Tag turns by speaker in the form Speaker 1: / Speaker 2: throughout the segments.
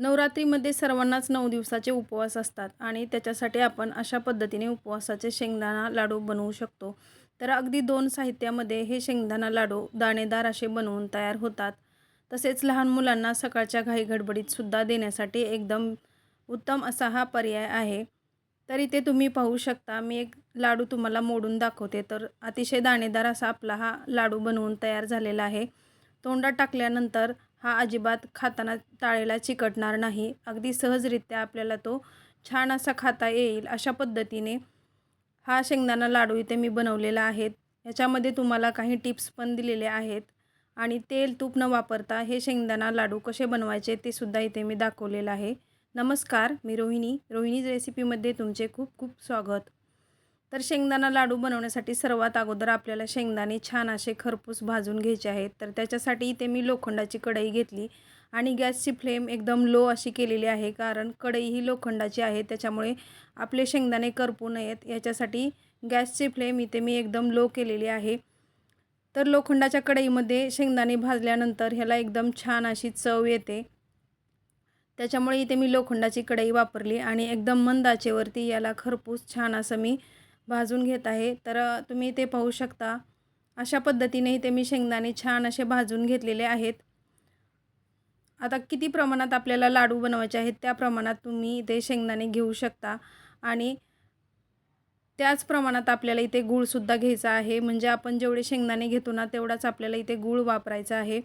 Speaker 1: नवरात्रीमध्ये सर्वांनाच नऊ दिवसाचे उपवास असतात आणि त्याच्यासाठी आपण अशा पद्धतीने उपवासाचे शेंगदाणा लाडू बनवू शकतो. तर अगदी दोन साहित्यामध्ये हे शेंगदाणा लाडू दाणेदार असे बनवून तयार होतात. तसेच लहान मुलांना सकाळच्या घाई गडबडीतसुद्धा देण्यासाठी एकदम उत्तम असा हा पर्याय आहे. तर इथे तुम्ही पाहू शकता. मी एक लाडू तुम्हाला मोडून दाखवते. तर अतिशय दाणेदार असा आपला हा लाडू बनवून तयार झालेला आहे. तोंडात टाकल्यानंतर हा अजिबात खाताना टाळेला चिकटणार नाही. अगदी सहजरित्या आपल्याला तो छान असा खाता येईल अशा पद्धतीने हा शेंगदाणा लाडू इथे मी बनवलेला आहे. ह्याच्यामध्ये तुम्हाला काही टिप्स पण दिलेले आहेत. आणि तेल तूप न वापरता हे शेंगदाणा लाडू कसे बनवायचे ते सुद्धा इथे मी दाखवलेलं आहे. नमस्कार मी रोहिणी. रोहिणीज रेसिपीमध्ये तुमचे खूप खूप स्वागत. तर शेंगदाणा लाडू बनवण्यासाठी सर्वात अगोदर आपल्याला शेंगदाणे छान असे खरपूस भाजून घ्यायचे आहेत. तर त्याच्यासाठी इथे मी लोखंडाची कढई घेतली आणि गॅसची फ्लेम एकदम लो अशी केलेली आहे कारण कढई ही लोखंडाची आहे त्याच्यामुळे आपले शेंगदाणे करपू नयेत. याच्यासाठी गॅसची फ्लेम इथे मी एकदम लो केलेली आहे. तर लोखंडाच्या कढईमध्ये शेंगदाणे भाजल्यानंतर ह्याला एकदम छान अशी चव येते. त्याच्यामुळे इथे मी लोखंडाची कढई वापरली आणि एकदम मंद आचेवरती याला खरपूस छान असं मी भाजून घेत आहे. तर तुम्ही ते पाहू शकता. अशा पद्धतीने इथे मी शेंगदाणे छान असे भाजून घेतलेले आहेत. आता किती प्रमाणात आपल्याला लाडू बनवायचे आहेत त्या प्रमाणात तुम्ही इथे शेंगदाणे घेऊ शकता. आणि त्याच प्रमाणात आपल्याला इथे गूळसुद्धा घ्यायचा आहे. म्हणजे आपण जेवढे शेंगदाणे घेतो ना तेवढाच आपल्याला इथे गूळ वापरायचा आहे.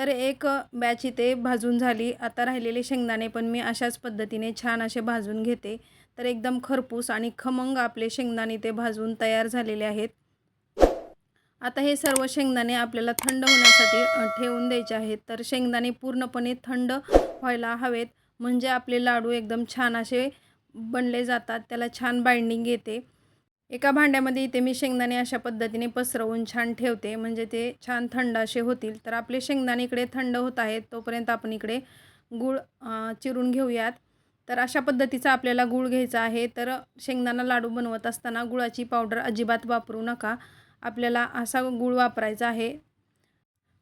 Speaker 1: तर एक बॅच इथे भाजून झाली. आता राहिलेले शेंगदाणे पण मी अशाच पद्धतीने छान असे भाजून घेते. तर एकदम खरपूस आणि खमंग आपले शेंगदाणे ते भाजून तयार झालेले आहेत. आता हे सर्व शेंगदाणे आपल्याला थंड होण्यासाठी ठेवून द्यायचे आहेत. तर शेंगदाणे पूर्णपणे थंड व्हायला हवेत. म्हणजे आपले लाडू एकदम छान असे बनले जातात. त्याला छान बाइंडिंग येते. एका भांड्यामध्ये इथे मी शेंगदाणे अशा पद्धतीने पसरवून छान ठेवते. म्हणजे ते छान थंड असे होतील. तर आपले शेंगदाणे इकडे थंड होत आहेत. तोपर्यंत आपण इकडे गूळ चिरून घेऊयात. तर अशा पद्धतीचा आपल्याला गूळ घ्यायचा आहे. तर शेंगदाणा लाडू बनवत असताना गुळाची पावडर अजिबात वापरू नका. आपल्याला असा गूळ वापरायचा आहे.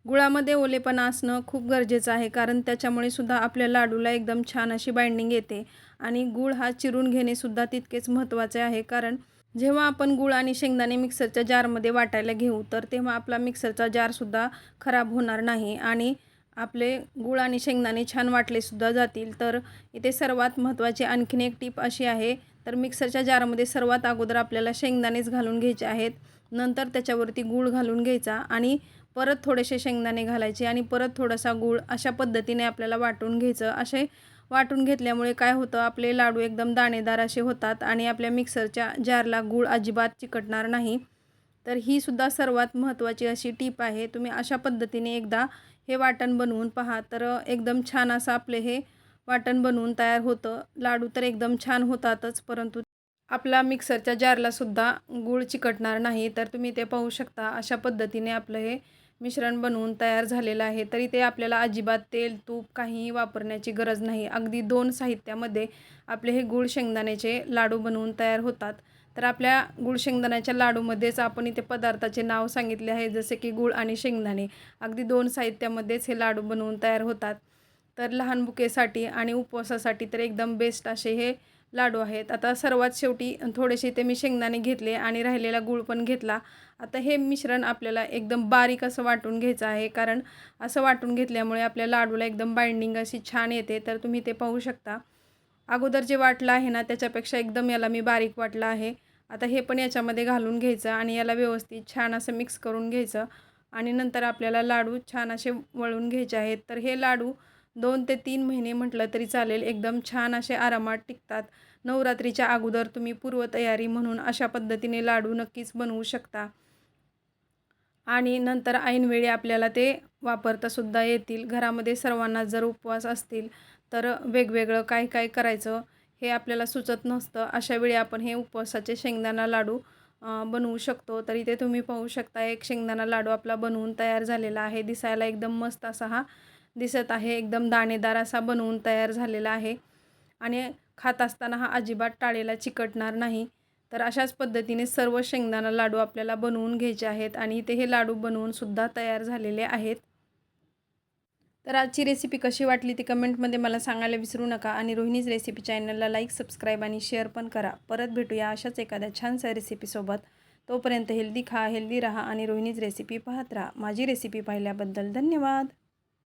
Speaker 1: गुळामध्ये ओलेपणा असणं खूप गरजेचं आहे. कारण त्याच्यामुळे सुद्धा आपल्या लाडूला एकदम छान अशी बाइंडिंग येते. आणि गूळ हा चिरून घेणेसुद्धा तितकेच महत्त्वाचे आहे. कारण जेव्हा आपण गूळ आणि शेंगदाणे मिक्सरच्या जारमध्ये वाटायला घेऊ तर तेव्हा आपला मिक्सरचा जारसुद्धा खराब होणार नाही आणि आपले गूळ आणि शेंगदाणे छान वाटलेसुद्धा जातील. तर इथे सर्वात महत्त्वाची आणखीन एक टीप अशी आहे तर मिक्सरच्या जारमध्ये सर्वात अगोदर आपल्याला शेंगदाणेच घालून घ्यायचे आहेत. नंतर त्याच्यावरती गूळ घालून घ्यायचा आणि परत थोडेसे शेंगदाणे घालायचे आणि परत थोडासा गूळ अशा पद्धतीने आपल्याला वाटून घ्यायचं. असे वाटून घेतल्यामुळे काय होतं आपले लाडू एकदम दाणेदार असे होतात आणि आपल्या मिक्सरच्या जारला गूळ अजिबात चिकटणार नाही. तर ही सुद्धा सर्वात महत्त्वाची अशी टीप आहे. तुम्ही अशा पद्धतीने एकदा हे वाटण बनवून पहा. तर एकदम छान असं आपले हे वाटण बनवून तयार होतं. लाडू तर एकदम छान होतातच परंतु आपला मिक्सरच्या जारलासुद्धा गूळ चिकटणार नाही. तर तुम्ही ते पाहू शकता अशा पद्धतीने आपलं हे मिश्रण बनवून तयार झालेलं आहे. तरी ते आपल्याला अजिबात तेल तूप काहीही वापरण्याची गरज नाही. अगदी दोन साहित्यामध्ये आपले हे गूळ शेंगदाण्याचे लाडू बनवून तयार होतात. तर आपल्या गुळ शेंगदाण्याच्या लाडूमध्येच आपण इथे पदार्थाचे नाव सांगितले आहे जसे की गूळ आणि शेंगदाणे. अगदी दोन साहित्यामध्येच हे लाडू बनवून तयार होतात. तर लहान बुकेसाठी आणि उपवासासाठी तर एकदम बेस्ट असे हे लाडू आहेत. आता सर्वात शेवटी थोडेसे ते मी शेंगदाणे घेतले आणि राहिलेला गूळ पण घेतला. आता हे मिश्रण आपल्याला एकदम बारीक असं वाटून घ्यायचं आहे. कारण असं वाटून घेतल्यामुळे आपल्या लाडूला एकदम बाइंडिंग अशी छान येते. तर तुम्ही ते पाहू शकता. अगोदर जे वाटलं आहे ना त्याच्यापेक्षा एकदम याला मी बारीक वाटलं आहे. आता हे पण याच्यामध्ये घालून घ्यायचं आणि याला व्यवस्थित छान असं मिक्स करून घ्यायचं. आणि नंतर आपल्याला लाडू छान असे वळून घ्यायचे आहेत. तर हे लाडू दोन ते तीन महिने म्हटलं तरी चालेल. एकदम छान असे आरामात टिकतात. नवरात्रीच्या अगोदर तुम्ही पूर्वतयारी म्हणून अशा पद्धतीने लाडू नक्कीच बनवू शकता. आणि नंतर ऐनवेळी आपल्याला ते वापरतासुद्धा येतील. घरामध्ये सर्वांना जर उपवास असतील तर वेगवेगळं काय काय करायचं हे आपल्याला सुचत नसतं. अशावेळी आपण हे उपवासाचे शेंगदाणा लाडू बनवू शकतो. तर इथे तुम्ही पाहू शकता. एक शेंगदाणा लाडू आपला बनवून तयार झालेला आहे. दिसायला एकदम मस्त असा हा दिसत आहे. एकदम दाणेदार असा बनवून तयार झालेला आहे. आणि खात असताना हा अजिबात टाळेला चिकटणार नाही. तर अशाच पद्धतीने सर्व शेंगदाणा लाडू आपल्याला बनवून घ्यायचे आहेत आणि इथे हे लाडू बनवूनसुद्धा तयार झालेले आहेत. तर आजची रेसिपी कशी वाटली ती कमेंटमध्ये मला सांगायला विसरू नका आणि रोहिणीज रेसिपी चॅनलला लाईक सबस्क्राईब आणि शेअर पण करा. परत भेटूया अशाच एखाद्या छानशा रेसिपीसोबत तोपर्यंत हेल्दी खा हेल्दी राहा आणि रोहिणीज रेसिपी पाहत राहा. माझी रेसिपी पाहिल्याबद्दल धन्यवाद.